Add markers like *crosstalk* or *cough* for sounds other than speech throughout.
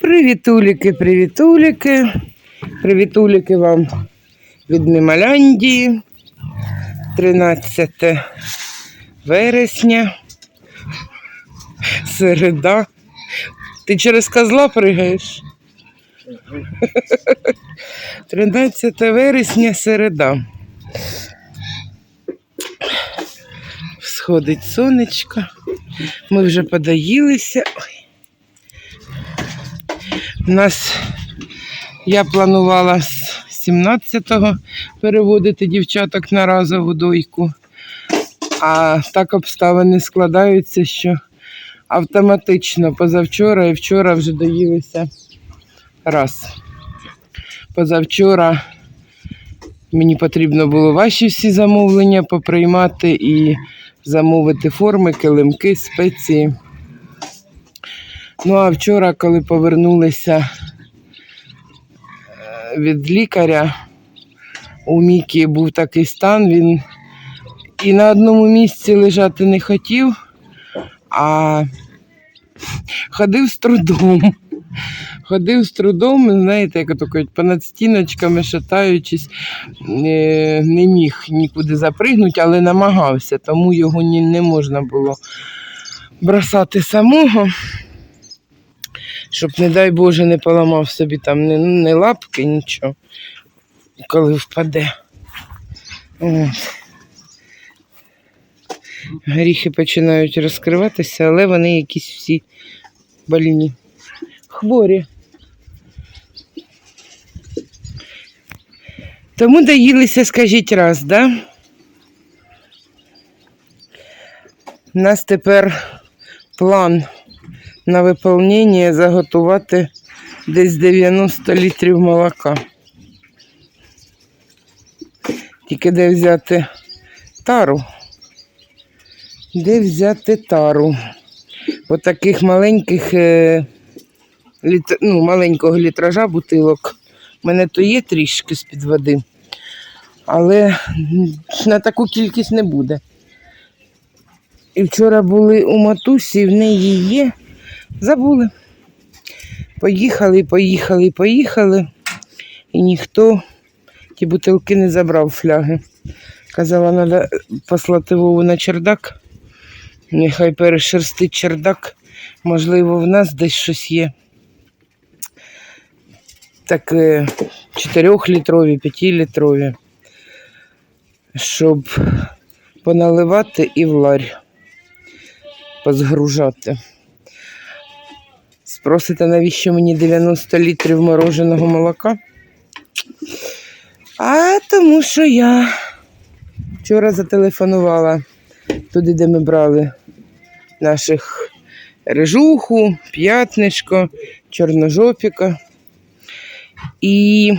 Привітуліки, привітуліки. Привітуліки вам від Мімаляндії. 13 вересня. Середа. Ти через козла пригаєш? 13 вересня, середа. Сходить сонечко. Ми вже подаїлися. У нас я планувала з 17-го переводити дівчаток на разову дойку. А так обставини складаються, що автоматично позавчора і вчора вже доїлися раз. Позавчора мені потрібно було ваші всі замовлення поприймати і замовити форми, килимки, спеції. Ну а вчора, коли повернулися е, від лікаря, у Мікі був такий стан, він і на одному місці лежати не хотів, а *laughs* ходив з трудом. Ходив з трудом, знаєте, як то кажуть, понад стіночками шатаючись, е, не міг нікуди запригнути, але намагався, тому його не можна було бросати самого щоб, не дай Боже, не поламав собі там ні, ні лапки, нічого, коли впаде. От. Горіхи починають розкриватися, але вони якісь всі больні. Хворі. Тому доїлися, скажіть раз, да? У нас тепер план на виповнення заготувати десь 90 літрів молока. Тільки де взяти тару. Де взяти тару? Отаких маленьких е, ну, маленького літража бутилок. У мене то є трішки з-під води, але на таку кількість не буде. І вчора були у матусі, в неї є. Забули. Поїхали, поїхали, поїхали. І ніхто ті бутилки не забрав фляги. Казала, треба послати Вову на чердак. Нехай перешерстить чердак. Можливо, в нас десь щось є. Так, е, 4-літрові, 5-літрові. Щоб поналивати і в ларь позгружати. Спросите, навіщо мені 90 літрів мороженого молока? А тому що я вчора зателефонувала туди, де ми брали наших режуху, п'ятничко, чорножопіка. І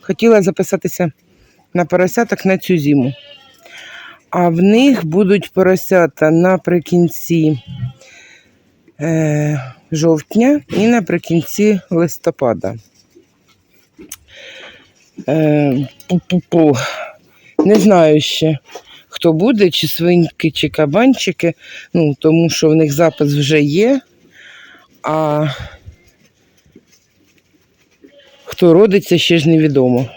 хотіла записатися на поросяток на цю зиму. А в них будуть поросята наприкінці е, жовтня і наприкінці листопада. Е. Не знаю ще, хто буде, чи свинки, чи кабанчики, ну, тому що в них запис вже є. А хто родиться, ще ж невідомо.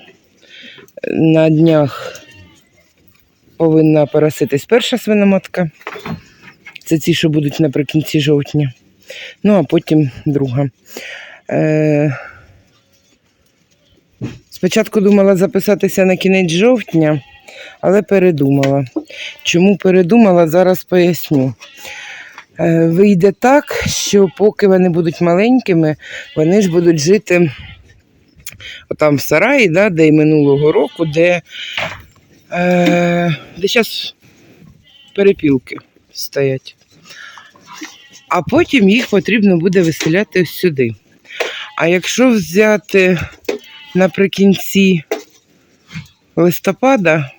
На днях повинна пороситись перша свиноматка. Це ті, що будуть наприкінці жовтня. Ну, а потім друга. Е... Спочатку думала записатися на кінець жовтня, але передумала. Чому передумала, зараз поясню. Е, Вийде так, що поки вони будуть маленькими, вони ж будуть жити отам в сараї, да, де й минулого року, де, е, де зараз перепілки стоять. А потім їх потрібно буде виселяти сюди. А якщо взяти наприкінці листопада,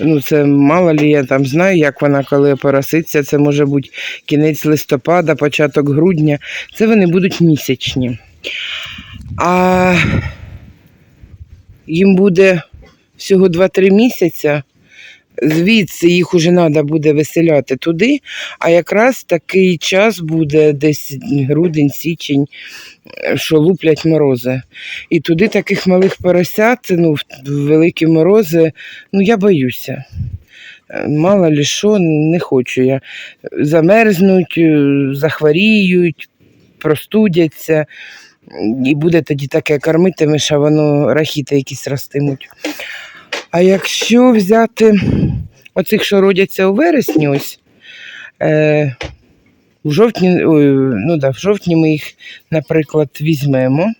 ну це мало лі я там знаю, як вона коли пороситься, це може бути кінець листопада, початок грудня, це вони будуть місячні. А їм буде всього 2-3 місяця. Звідси їх уже треба буде виселяти туди, а якраз такий час буде десь грудень, січень, що луплять морози. І туди таких малих поросят, ну, великі морози, ну я боюся. Е, Мало ли що, не хочу я. Замерзнуть, е, захворіють, простудяться. І буде тоді таке кормитимеш, а воно рахіти якісь ростимуть. А якщо взяти оцих, що родяться у вересні, ось, е, в жовтні, ой, ну да, в жовтні ми їх, наприклад, візьмемо.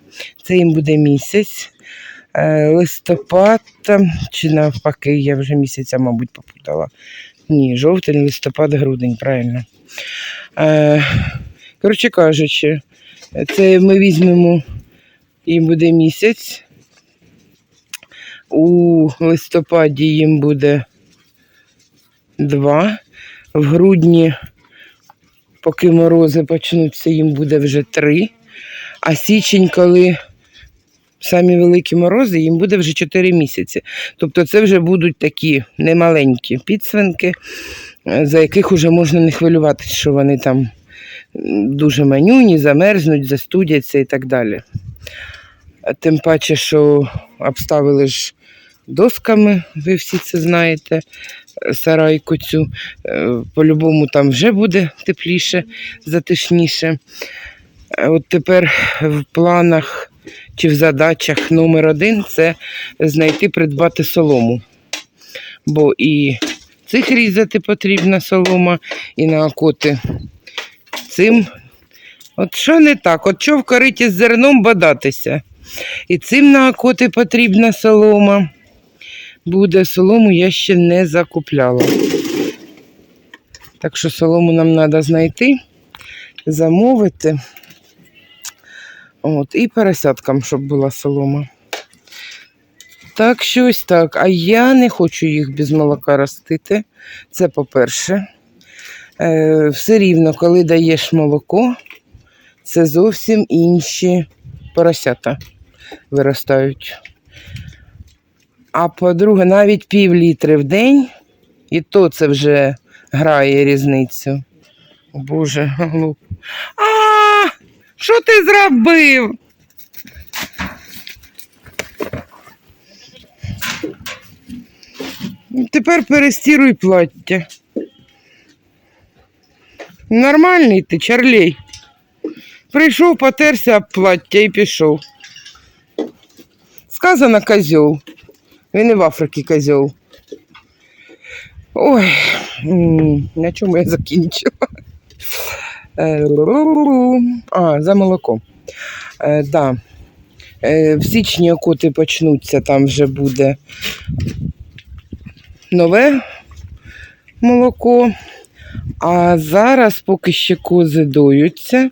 Це їм буде місяць. Е, листопад чи навпаки, я вже місяця, мабуть, попутала. Ні, жовтень, листопад, грудень, правильно. Е, коротше кажучи, це ми візьмемо, їм буде місяць. У листопаді їм буде два. В грудні, поки морози почнуться, їм буде вже три. А січень, коли самі великі морози, їм буде вже 4 місяці. Тобто це вже будуть такі немаленькі підсвинки, за яких вже можна не хвилюватися, що вони там дуже манюні, замерзнуть, застудяться і так далі. Тим паче, що обставили ж досками, ви всі це знаєте, сарайку цю. Е, По-любому там вже буде тепліше, затишніше. Е, От тепер в планах чи в задачах номер один це знайти, придбати солому. Бо і цих різати потрібна солома, і на окоти цим. От що не так? От що в кориті з зерном бодатися? І цим на окоти потрібна солома. Буде солому я ще не закупляла. Так що солому нам треба знайти, замовити. От, і поросяткам, щоб була солома. Так, що ось так. А я не хочу їх без молока ростити. Це по-перше. Е, все рівно, коли даєш молоко, це зовсім інші поросята виростають. А по-друге, навіть пів літри в день, і то це вже грає різницю. О, Боже, голуб. А, що ти зробив? Тепер перестіруй плаття. Нормальний ти, чарлей. Прийшов, потерся об плаття і пішов. Сказано козьол. Він і в Африці козьол. Ой, на чому я закінчила? Е, А, за молоко. Е, да. Е, В січні окоти почнуться, там вже буде нове молоко. А зараз, поки ще кози доються,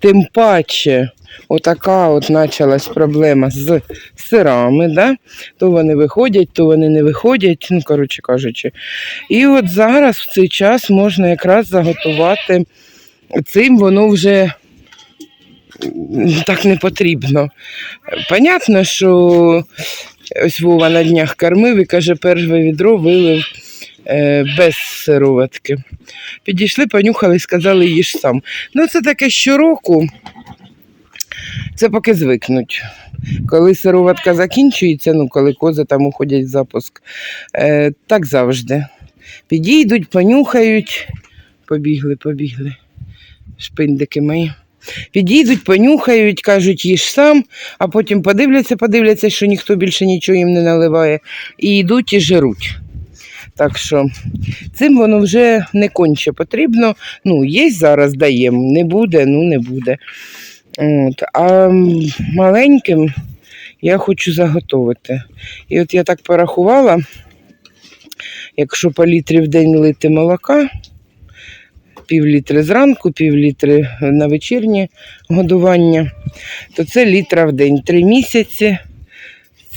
тим паче отака от почалась проблема з сирами, да? то вони виходять, то вони не виходять, ну, коротше кажучи. І от зараз в цей час можна якраз заготувати цим, воно вже так не потрібно. Понятно, що ось Вова на днях кормив і каже, перше відро вилив без сироватки. Підійшли, понюхали сказали, їж сам. Ну, це таке щороку, це поки звикнуть. Коли сироватка закінчується, ну, коли кози там уходять в запуск, е, так завжди. Підійдуть, понюхають, побігли, побігли, шпиндики мої. Підійдуть, понюхають, кажуть, їж сам, а потім подивляться, подивляться, що ніхто більше нічого їм не наливає, і йдуть і жируть. Так що цим воно вже не конче потрібно. Ну, є зараз даємо, не буде, ну не буде. От. А маленьким я хочу заготовити. І от я так порахувала, якщо по літрі в день лити молока, пів літри зранку, пів літри на вечірнє годування, то це літра в день. Три місяці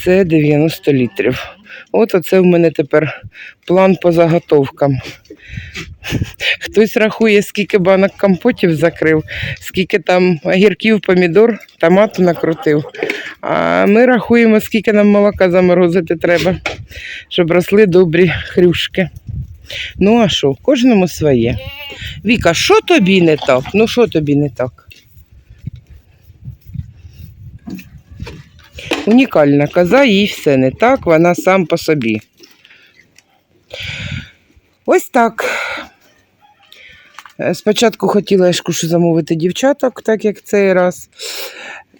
це 90 літрів. От оце в мене тепер план по заготовкам. Хтось рахує, скільки банок компотів закрив, скільки там огірків, помідор, томату накрутив. А ми рахуємо, скільки нам молока заморозити треба, щоб росли добрі хрюшки. Ну, а що, кожному своє. Віка, що тобі не так? Ну, що тобі не так? Унікальна коза, їй все не так, вона сам по собі. Ось так. Е, Спочатку хотіла я ж кушу замовити дівчаток, так як цей раз.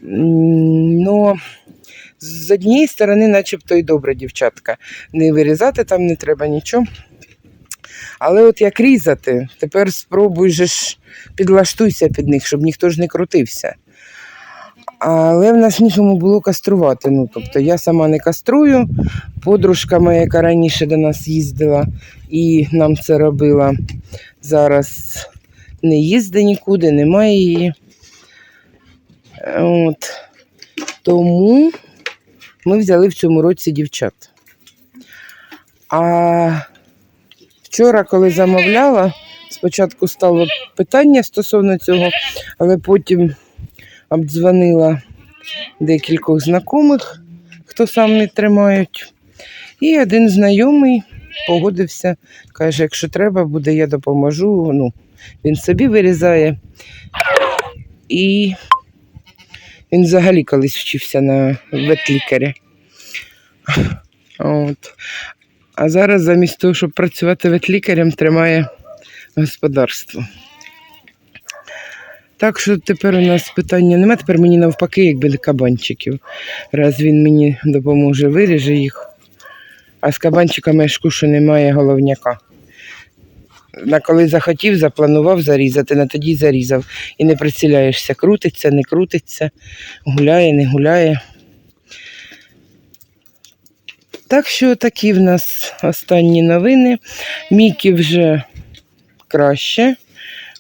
Ну, з однієї сторони, начебто і добра дівчатка. Не вирізати там не треба нічого. Але от як різати, тепер спробуй же ж підлаштуйся під них, щоб ніхто ж не крутився. Але в нас нікому було каструвати. Ну, тобто я сама не каструю. Подружка моя, яка раніше до нас їздила і нам це робила, зараз не їздить нікуди, немає її. От. Тому ми взяли в цьому році дівчат. А вчора, коли замовляла, спочатку стало питання стосовно цього, але потім обдзвонила декількох знайомих, хто сам не тримають. І один знайомий погодився, каже, якщо треба буде, я допоможу. Ну, він собі вирізає. І він взагалі колись вчився на ветлікаря. От. А зараз замість того, щоб працювати ветлікарем, тримає господарство. Так що тепер у нас питання немає. Тепер мені навпаки, якби до кабанчиків. Раз він мені допоможе, виріже їх. А з кабанчиками я ж кушу немає головняка. На коли захотів, запланував зарізати, на тоді зарізав. І не приціляєшся, крутиться, не крутиться, гуляє, не гуляє. Так що такі в нас останні новини. Мікі вже краще,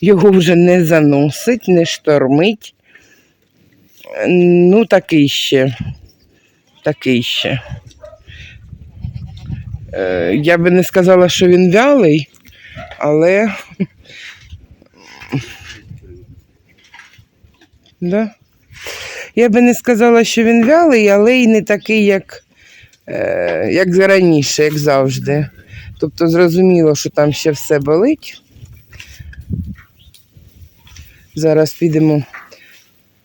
його вже не заносить, не штормить. Ну, такий ще. Такий ще. Е, я би не сказала, що він вялий, але. Да? Я би не сказала, що він вялий, але й не такий, як, е, як раніше, як завжди. Тобто зрозуміло, що там ще все болить. Зараз підемо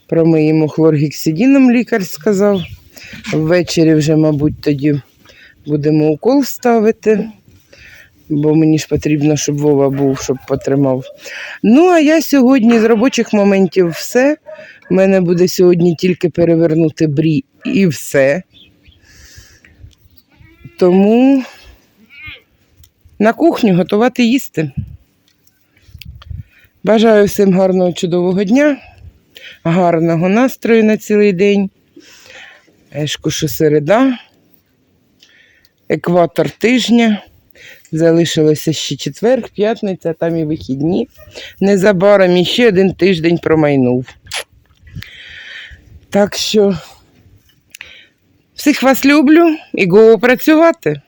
промиємо хлоргексидіном, лікар сказав. Ввечері вже, мабуть, тоді будемо укол ставити, бо мені ж потрібно, щоб Вова був, щоб потримав. Ну, а я сьогодні з робочих моментів все. У мене буде сьогодні тільки перевернути брі і все. Тому на кухню готувати їсти. Бажаю всім гарного чудового дня, гарного настрою на цілий день. Ешку, що середа, екватор тижня. Залишилося ще четвер, п'ятниця, там і вихідні. Незабаром іще один тиждень промайнув. Так що всіх вас люблю і го працювати.